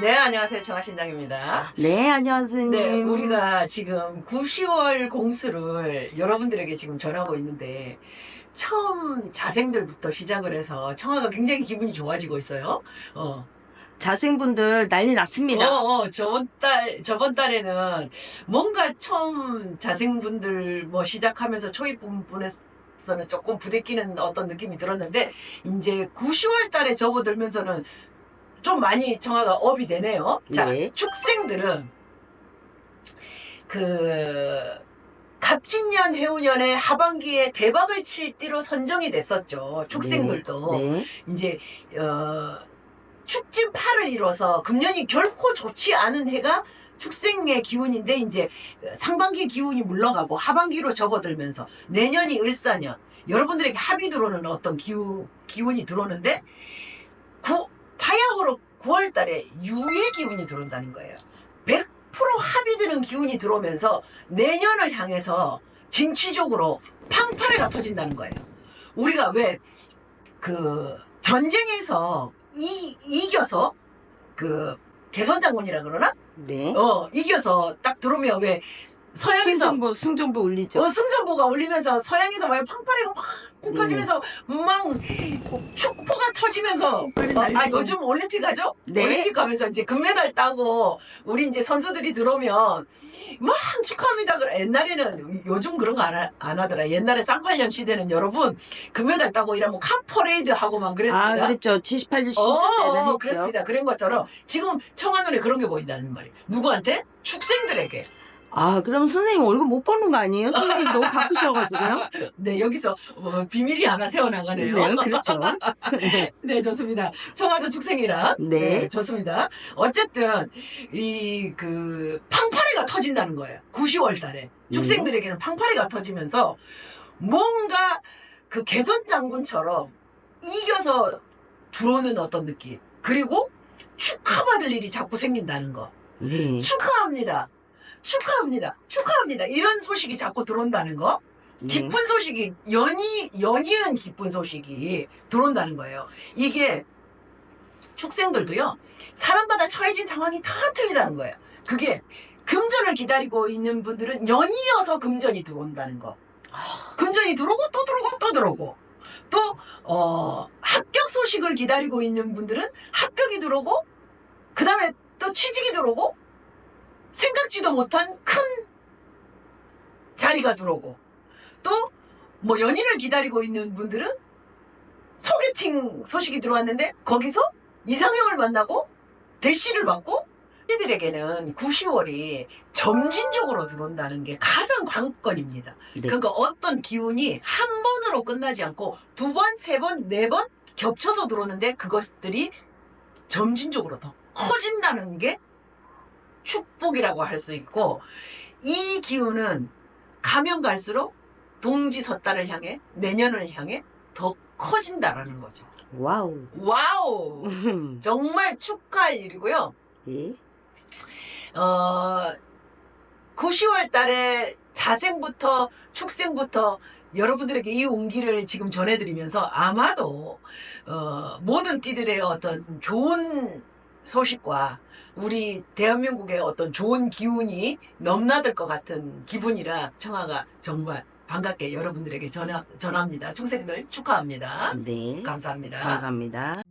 네, 안녕하세요. 정하신당입니다. 네, 안녕하세요. 네, 우리가 지금 9, 10월 공수를 여러분들에게 지금 전하고 있는데, 처음 자생들부터 시작을 해서 청아가 굉장히 기분이 좋아지고 있어요. 어, 자생분들 난리 났습니다. 어, 어, 저번 달, 저번 달에는 뭔가 처음 자생분들 뭐 시작하면서 초입 부분에서는 조금 부대끼는 어떤 느낌이 들었는데, 이제 9, 10월 달에 접어들면서는 좀 많이 청아가 업이 되네요. 자, 네. 축생들은 그, 갑진년 해운년의 하반기에 대박을 칠 띠로 선정이 됐었죠. 축생들도. 네. 이제 어 축진 8을 이뤄서 금년이 결코 좋지 않은 해가 축생의 기운인데 이제 상반기 기운이 물러가고 하반기로 접어들면서 내년이 을사년 여러분들에게 합이 들어오는 어떤 기우, 기운이 들어오는데 구, 9월 달에 유의 기운이 들어온다는 거예요. 100% 합이 드는 기운이 들어오면서 내년을 향해서 진취적으로 팡파레가 터진다는 거예요. 우리가 왜 그 전쟁에서 이, 이겨서 그 개선 장군이라 그러나? 네. 어 이겨서 딱 들어오면 왜 서양에서 승정보, 승정보 올리죠. 어, 승전보가 올리면서 서양에서 막 팡파레가 막 네. 터지면서 막 축포가 터지면서 빨리 어, 아. 요즘 올림픽 하죠? 네. 올림픽 가면서 이제 금메달 따고 우리 이제 선수들이 들어오면 막 축하합니다. 그래. 옛날에는 요즘 그런 거 안 안 하더라. 옛날에 쌍팔년 시대는 여러분 금메달 따고 이러면 카 퍼레이드 하고만 그랬습니다. 아, 그랬죠. 78, 70 어, 때는 어, 했죠. 그렇습니다. 그런 것처럼 지금 청와눈에 그런 게 보인다는 말이에요. 누구한테? 축생들에게. 아, 그럼 선생님 얼굴 못 보는 거 아니에요? 선생님 너무 바쁘셔가지고요. 네, 여기서 어, 비밀이 하나 새어나가네요. 네, 그렇죠. 네. 네, 좋습니다. 청와도 축생이라. 네. 좋습니다. 어쨌든, 이, 그, 팡파레가 터진다는 거예요. 9, 10월 달에. 네. 축생들에게는 팡파레가 터지면서 뭔가 그 개선 장군처럼 이겨서 들어오는 어떤 느낌. 그리고 축하받을 일이 자꾸 생긴다는 거. 네. 축하합니다. 축하합니다. 축하합니다. 이런 소식이 자꾸 들어온다는 거. 네. 기쁜 소식이 연이 연이은 기쁜 소식이 들어온다는 거예요. 이게 축생들도요. 사람마다 처해진 상황이 다 틀리다는 거예요. 그게 금전을 기다리고 있는 분들은 연이어서 금전이 들어온다는 거. 금전이 들어오고 또 들어오고 또 들어오고 또 어, 합격 소식을 기다리고 있는 분들은 합격이 들어오고 그 다음에 또 취직이 들어오고 생각지도 못한 큰 자리가 들어오고 또 뭐 연인을 기다리고 있는 분들은 소개팅 소식이 들어왔는데 거기서 이상형을 만나고 대시를 받고 이들에게는 9, 10월이 점진적으로 들어온다는 게 가장 관건입니다. 네. 그러니까 어떤 기운이 한 번으로 끝나지 않고 두 번, 세 번, 네 번 겹쳐서 들어오는데 그것들이 점진적으로 더 커진다는 게 축복이라고 할 수 있고 이 기운은 가면 갈수록 동지섰다를 향해 내년을 향해 더 커진다라는 거죠. 와우. 와우! 정말 축하할 일이고요. 예. 어, 9, 10월 달에 자생부터 축생부터 여러분들에게 이 운기를 지금 전해드리면서 아마도 어, 모든 띠들의 어떤 좋은 소식과 우리 대한민국의 어떤 좋은 기운이 넘나들 것 같은 기분이라 청아가 정말 반갑게 여러분들에게 전하, 전합니다. 축생들 축하합니다. 네. 감사합니다. 감사합니다.